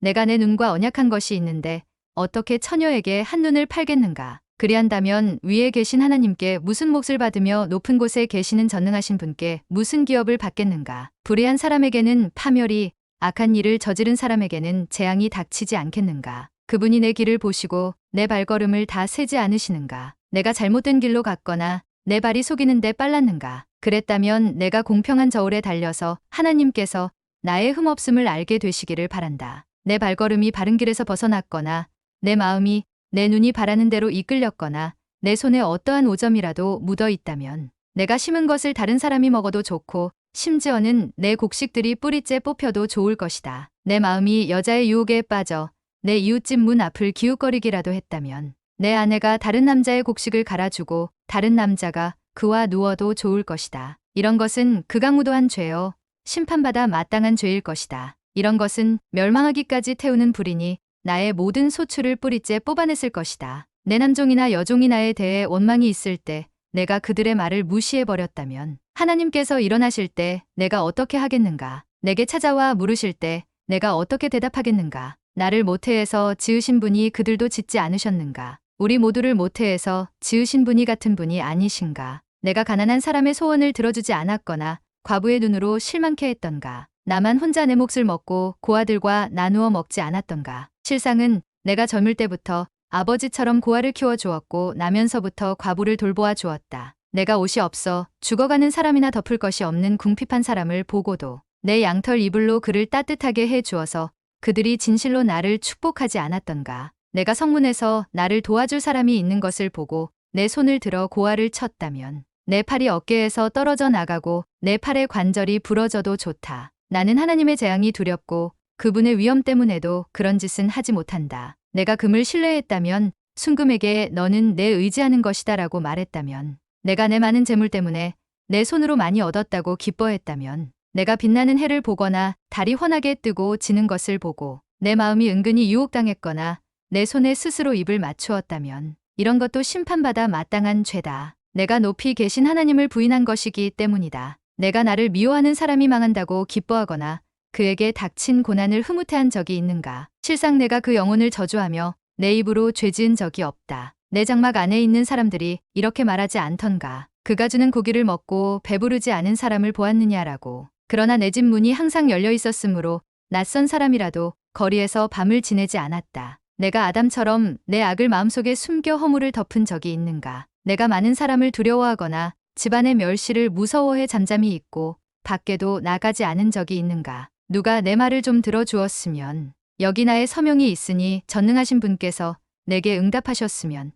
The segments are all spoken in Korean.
내가 내 눈과 언약한 것이 있는데 어떻게 처녀에게 한눈을 팔겠는가? 그리한다면 위에 계신 하나님께 무슨 몫을 받으며 높은 곳에 계시는 전능하신 분께 무슨 기업을 받겠는가? 불의한 사람에게는 파멸이 악한 일을 저지른 사람에게는 재앙이 닥치지 않겠는가? 그분이 내 길을 보시고 내 발걸음을 다 세지 않으시는가? 내가 잘못된 길로 갔거나 내 발이 속이는데 빨랐는가? 그랬다면 내가 공평한 저울에 달려서 하나님께서 나의 흠없음을 알게 되시기를 바란다. 내 발걸음이 바른 길에서 벗어났거나 내 마음이 내 눈이 바라는 대로 이끌렸거나 내 손에 어떠한 오점이라도 묻어 있다면 내가 심은 것을 다른 사람이 먹어도 좋고 심지어는 내 곡식들이 뿌리째 뽑혀도 좋을 것이다. 내 마음이 여자의 유혹에 빠져 내 이웃집 문 앞을 기웃거리기라도 했다면 내 아내가 다른 남자의 곡식을 갈아주고 다른 남자가 그와 누워도 좋을 것이다. 이런 것은 극악무도한 죄요. 심판받아 마땅한 죄일 것이다. 이런 것은 멸망하기까지 태우는 불이니 나의 모든 소출을 뿌리째 뽑아냈을 것이다. 내 남종이나 여종이나에 대해 원망이 있을 때 내가 그들의 말을 무시해버렸다면 하나님께서 일어나실 때 내가 어떻게 하겠는가? 내게 찾아와 물으실 때 내가 어떻게 대답하겠는가? 나를 모태에서 지으신 분이 그들도 짓지 않으셨는가? 우리 모두를 모태에서 지으신 분이 같은 분이 아니신가? 내가 가난한 사람의 소원을 들어주지 않았거나 과부의 눈으로 실망케 했던가? 나만 혼자 내 몫을 먹고 고아들과 나누어 먹지 않았던가? 실상은 내가 젊을 때부터 아버지처럼 고아를 키워 주었고 나면서부터 과부를 돌보아 주었다. 내가 옷이 없어 죽어가는 사람이나 덮을 것이 없는 궁핍한 사람을 보고도 내 양털 이불로 그를 따뜻하게 해 주어서 그들이 진실로 나를 축복하지 않았던가. 내가 성문에서 나를 도와줄 사람이 있는 것을 보고 내 손을 들어 고아를 쳤다면 내 팔이 어깨에서 떨어져 나가고 내 팔의 관절이 부러져도 좋다. 나는 하나님의 재앙이 두렵고 그분의 위험 때문에도 그런 짓은 하지 못한다. 내가 금을 신뢰했다면 순금에게 너는 내 의지하는 것이다 라고 말했다면 내가 내 많은 재물 때문에 내 손으로 많이 얻었다고 기뻐했다면 내가 빛나는 해를 보거나 달이 환하게 뜨고 지는 것을 보고 내 마음이 은근히 유혹당했거나 내 손에 스스로 입을 맞추었다면 이런 것도 심판받아 마땅한 죄다. 내가 높이 계신 하나님을 부인한 것이기 때문이다. 내가 나를 미워하는 사람이 망한다고 기뻐하거나 그에게 닥친 고난을 흐뭇해한 적이 있는가? 실상 내가 그 영혼을 저주하며 내 입으로 죄 지은 적이 없다. 내 장막 안에 있는 사람들이 이렇게 말하지 않던가. 그가 주는 고기를 먹고 배부르지 않은 사람을 보았느냐라고. 그러나 내 집 문이 항상 열려 있었으므로 낯선 사람이라도 거리에서 밤을 지내지 않았다. 내가 아담처럼 내 악을 마음속에 숨겨 허물을 덮은 적이 있는가? 내가 많은 사람을 두려워하거나 집안의 멸시를 무서워해 잠잠히 있고 밖에도 나가지 않은 적이 있는가? 누가 내 말을 좀 들어주었으면 여기 나의 서명이 있으니 전능하신 분께서 내게 응답하셨으면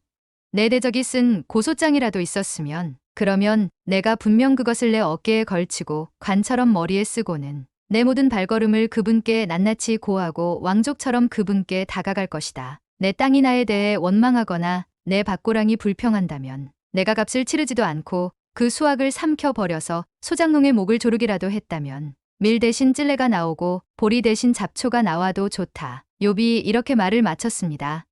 내 대적이 쓴 고소장이라도 있었으면 그러면 내가 분명 그것을 내 어깨에 걸치고 관처럼 머리에 쓰고는 내 모든 발걸음을 그분께 낱낱이 고하고 왕족처럼 그분께 다가갈 것이다. 내 땅이 나에 대해 원망하거나 내 밭고랑이 불평한다면 내가 값을 치르지도 않고 그 수확을 삼켜 버려서 소장농의 목을 조르기라도 했다면 밀 대신 찔레가 나오고 보리 대신 잡초가 나와도 좋다. 욥이 이렇게 말을 마쳤습니다.